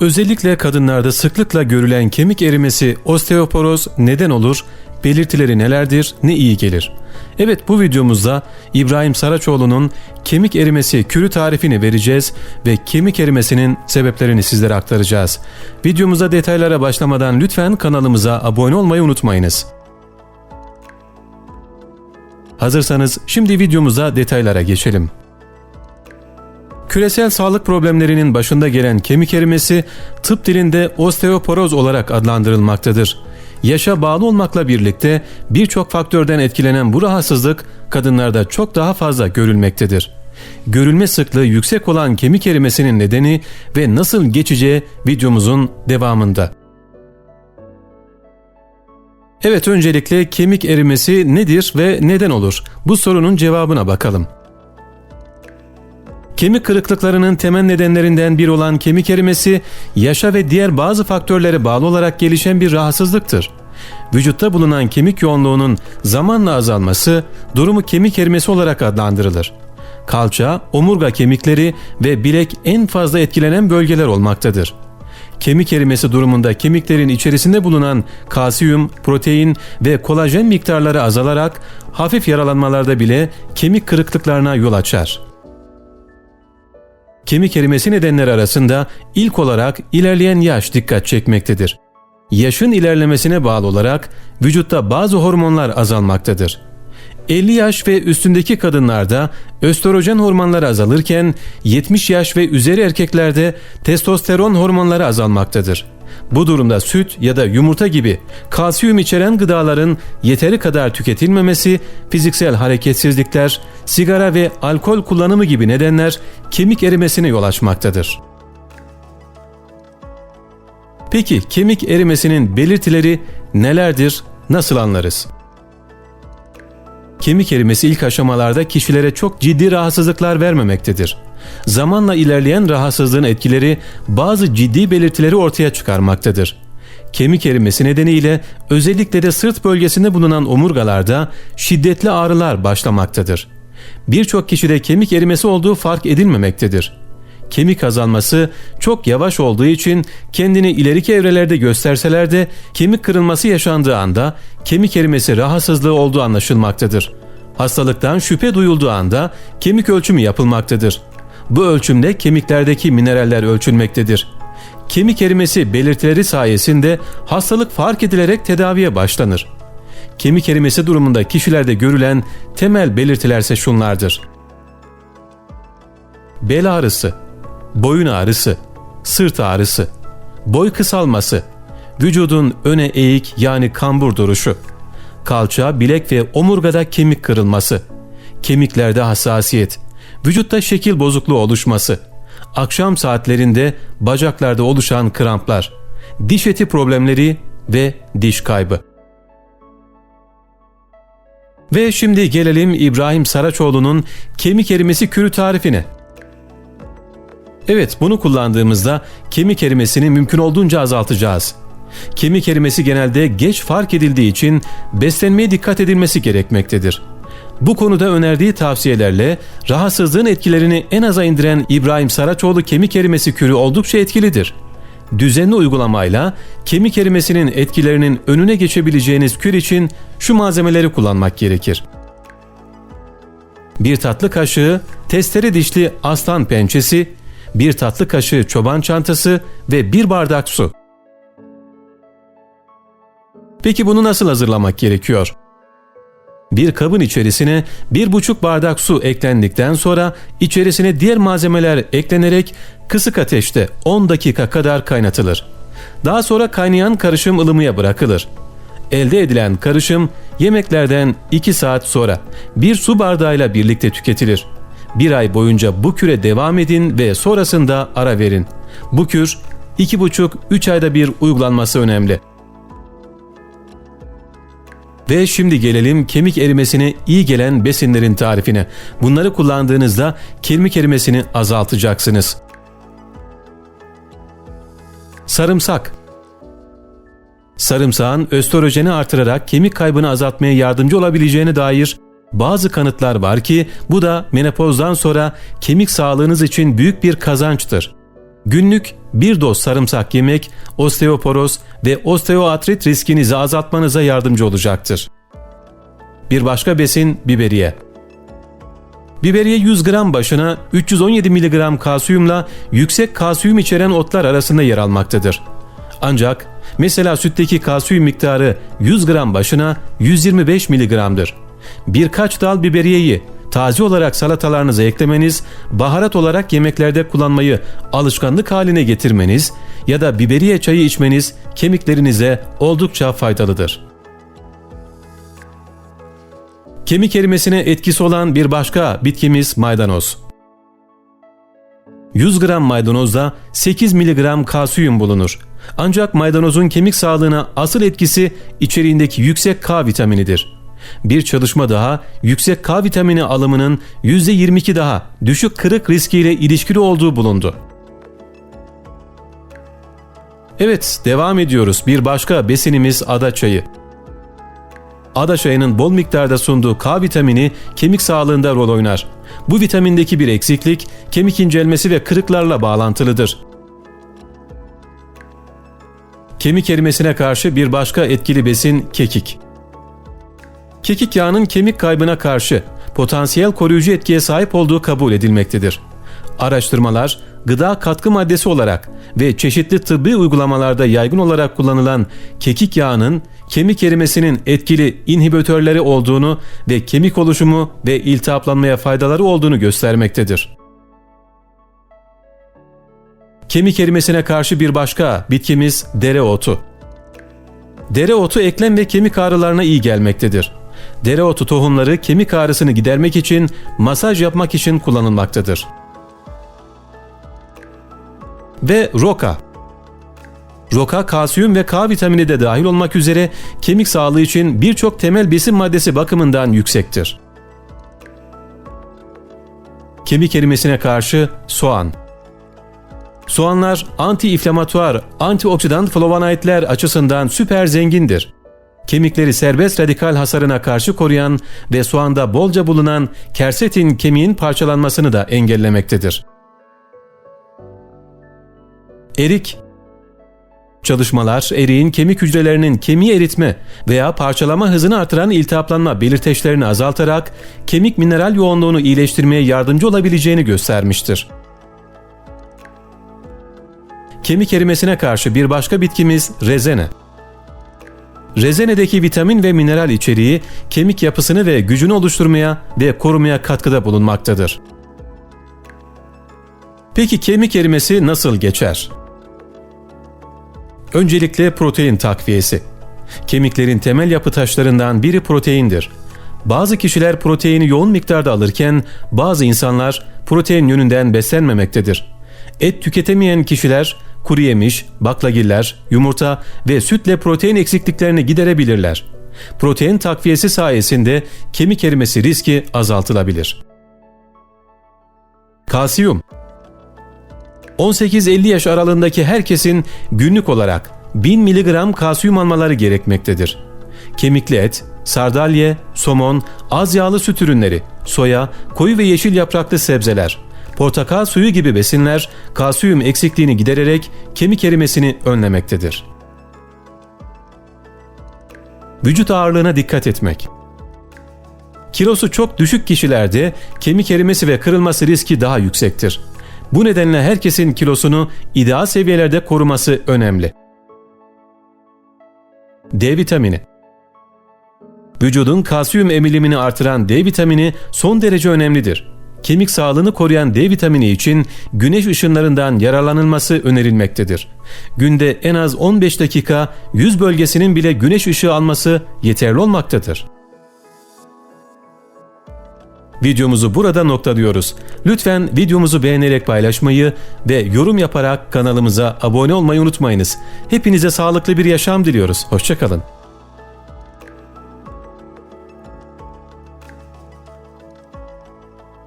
Özellikle kadınlarda sıklıkla görülen kemik erimesi osteoporoz neden olur? Belirtileri nelerdir? Ne iyi gelir? Evet bu videomuzda İbrahim Saraçoğlu'nun kemik erimesi kürü tarifini vereceğiz ve kemik erimesinin sebeplerini sizlere aktaracağız. Videomuza detaylara başlamadan lütfen kanalımıza abone olmayı unutmayınız. Hazırsanız şimdi videomuza detaylara geçelim. Küresel sağlık problemlerinin başında gelen kemik erimesi tıp dilinde osteoporoz olarak adlandırılmaktadır. Yaşa bağlı olmakla birlikte birçok faktörden etkilenen bu rahatsızlık kadınlarda çok daha fazla görülmektedir. Görülme sıklığı yüksek olan kemik erimesinin nedeni ve nasıl geçeceği videomuzun devamında. Evet öncelikle kemik erimesi nedir ve neden olur? Bu sorunun cevabına bakalım. Kemik kırıklıklarının temel nedenlerinden biri olan kemik erimesi, yaşa ve diğer bazı faktörlere bağlı olarak gelişen bir rahatsızlıktır. Vücutta bulunan kemik yoğunluğunun zamanla azalması, durumu kemik erimesi olarak adlandırılır. Kalça, omurga kemikleri ve bilek en fazla etkilenen bölgeler olmaktadır. Kemik erimesi durumunda kemiklerin içerisinde bulunan kalsiyum, protein ve kolajen miktarları azalarak hafif yaralanmalarda bile kemik kırıklıklarına yol açar. Kemik erimesi nedenleri arasında ilk olarak ilerleyen yaş dikkat çekmektedir. Yaşın ilerlemesine bağlı olarak vücutta bazı hormonlar azalmaktadır. 50 yaş ve üstündeki kadınlarda östrojen hormonları azalırken 70 yaş ve üzeri erkeklerde testosteron hormonları azalmaktadır. Bu durumda süt ya da yumurta gibi kalsiyum içeren gıdaların yeteri kadar tüketilmemesi, fiziksel hareketsizlikler, sigara ve alkol kullanımı gibi nedenler kemik erimesine yol açmaktadır. Peki kemik erimesinin belirtileri nelerdir, nasıl anlarız? Kemik erimesi ilk aşamalarda kişilere çok ciddi rahatsızlıklar vermemektedir. Zamanla ilerleyen rahatsızlığın etkileri bazı ciddi belirtileri ortaya çıkarmaktadır. Kemik erimesi nedeniyle özellikle de sırt bölgesinde bulunan omurgalarda şiddetli ağrılar başlamaktadır. Birçok kişide kemik erimesi olduğu fark edilmemektedir. Kemik azalması çok yavaş olduğu için kendini ileriki evrelerde gösterseler de kemik kırılması yaşandığı anda kemik erimesi rahatsızlığı olduğu anlaşılmaktadır. Hastalıktan şüphe duyulduğu anda kemik ölçümü yapılmaktadır. Bu ölçümde kemiklerdeki mineraller ölçülmektedir. Kemik erimesi belirtileri sayesinde hastalık fark edilerek tedaviye başlanır. Kemik erimesi durumunda kişilerde görülen temel belirtilerse şunlardır. Bel ağrısı, boyun ağrısı, sırt ağrısı, boy kısalması, vücudun öne eğik yani kambur duruşu, kalça, bilek ve omurgada kemik kırılması, kemiklerde hassasiyet, vücutta şekil bozukluğu oluşması, akşam saatlerinde bacaklarda oluşan kramplar, diş eti problemleri ve diş kaybı. Ve şimdi gelelim İbrahim Saraçoğlu'nun kemik erimesi kürü tarifine. Evet bunu kullandığımızda kemik erimesini mümkün olduğunca azaltacağız. Kemik erimesi genelde geç fark edildiği için beslenmeye dikkat edilmesi gerekmektedir. Bu konuda önerdiği tavsiyelerle rahatsızlığın etkilerini en aza indiren İbrahim Saraçoğlu kemik erimesi kürü oldukça etkilidir. Düzenli uygulamayla kemik erimesinin etkilerinin önüne geçebileceğiniz kür için şu malzemeleri kullanmak gerekir. Bir tatlı kaşığı testere dişli aslan pençesi, bir tatlı kaşığı çoban çantası ve bir bardak su. Peki bunu nasıl hazırlamak gerekiyor? Bir kabın içerisine bir buçuk bardak su eklendikten sonra içerisine diğer malzemeler eklenerek kısık ateşte 10 dakika kadar kaynatılır. Daha sonra kaynayan karışım ılımıya bırakılır. Elde edilen karışım yemeklerden 2 saat sonra bir su bardağıyla birlikte tüketilir. Bir ay boyunca bu küre devam edin ve sonrasında ara verin. Bu kür 2,5-3 ayda bir uygulanması önemli. Ve şimdi gelelim kemik erimesine iyi gelen besinlerin tarifine. Bunları kullandığınızda kemik erimesini azaltacaksınız. Sarımsak Sarımsağın östrojeni artırarak kemik kaybını azaltmaya yardımcı olabileceğine dair bazı kanıtlar var ki bu da menopozdan sonra kemik sağlığınız için büyük bir kazançtır. Günlük bir doz sarımsak yemek osteoporoz ve osteoartrit riskinizi azaltmanıza yardımcı olacaktır. Bir başka besin biberiye. Biberiye 100 gram başına 317 mg kalsiyumla yüksek kalsiyum içeren otlar arasında yer almaktadır. Ancak mesela sütteki kalsiyum miktarı 100 gram başına 125 mg'dır. Birkaç dal biberiyeyi taze olarak salatalarınıza eklemeniz, baharat olarak yemeklerde kullanmayı alışkanlık haline getirmeniz ya da biberiye çayı içmeniz kemiklerinize oldukça faydalıdır. Kemik erimesine etkisi olan bir başka bitkimiz maydanoz. 100 gram maydanozda 8 mg kalsiyum bulunur. Ancak maydanozun kemik sağlığına asıl etkisi içeriğindeki yüksek K vitaminidir. Bir çalışma daha yüksek K vitamini alımının %22 daha düşük kırık riskiyle ilişkili olduğu bulundu. Evet devam ediyoruz. Bir başka besinimiz ada çayı. Ada çayının bol miktarda sunduğu K vitamini kemik sağlığında rol oynar. Bu vitamindeki bir eksiklik kemik incelmesi ve kırıklarla bağlantılıdır. Kemik erimesine karşı bir başka etkili besin kekik. Kekik yağının kemik kaybına karşı potansiyel koruyucu etkiye sahip olduğu kabul edilmektedir. Araştırmalar gıda katkı maddesi olarak ve çeşitli tıbbi uygulamalarda yaygın olarak kullanılan kekik yağının kemik erimesinin etkili inhibitörleri olduğunu ve kemik oluşumu ve iltihaplanmaya faydaları olduğunu göstermektedir. Kemik erimesine karşı bir başka bitkimiz dereotu. Dereotu eklem ve kemik ağrılarına iyi gelmektedir. Dereotu tohumları kemik ağrısını gidermek için, masaj yapmak için kullanılmaktadır. Ve roka. Roka kalsiyum ve K vitamini de dahil olmak üzere kemik sağlığı için birçok temel besin maddesi bakımından yüksektir. Kemik erimesine karşı soğan. Soğanlar anti-inflamatuar, antioksidan flavonoidler açısından süper zengindir. Kemikleri serbest radikal hasarına karşı koruyan ve soğanda bolca bulunan kersetin kemiğin parçalanmasını da engellemektedir. Erik Çalışmalar eriğin kemik hücrelerinin kemiği eritme veya parçalama hızını artıran iltihaplanma belirteçlerini azaltarak kemik mineral yoğunluğunu iyileştirmeye yardımcı olabileceğini göstermiştir. Kemik erimesine karşı bir başka bitkimiz rezene. Rezenedeki vitamin ve mineral içeriği kemik yapısını ve gücünü oluşturmaya ve korumaya katkıda bulunmaktadır. Peki kemik erimesi nasıl geçer? Öncelikle protein takviyesi. Kemiklerin temel yapı taşlarından biri proteindir. Bazı kişiler proteini yoğun miktarda alırken bazı insanlar protein yönünden beslenmemektedir. Et tüketemeyen kişiler kuru yemiş, baklagiller, yumurta ve sütle protein eksikliklerini giderebilirler. Protein takviyesi sayesinde kemik erimesi riski azaltılabilir. Kalsiyum 18-50 yaş aralığındaki herkesin günlük olarak 1000 mg kalsiyum almaları gerekmektedir. Kemikli et, sardalye, somon, az yağlı süt ürünleri, soya, koyu ve yeşil yapraklı sebzeler, portakal suyu gibi besinler kalsiyum eksikliğini gidererek kemik erimesini önlemektedir. Vücut ağırlığına dikkat etmek. Kilosu çok düşük kişilerde kemik erimesi ve kırılması riski daha yüksektir. Bu nedenle herkesin kilosunu ideal seviyelerde koruması önemli. D vitamini Vücudun kalsiyum emilimini artıran D vitamini son derece önemlidir. Kemik sağlığını koruyan D vitamini için güneş ışınlarından yararlanılması önerilmektedir. Günde en az 15 dakika yüz bölgesinin bile güneş ışığı alması yeterli olmaktadır. Videomuzu burada noktalıyoruz. Lütfen videomuzu beğenerek paylaşmayı ve yorum yaparak kanalımıza abone olmayı unutmayınız. Hepinize sağlıklı bir yaşam diliyoruz. Hoşçakalın.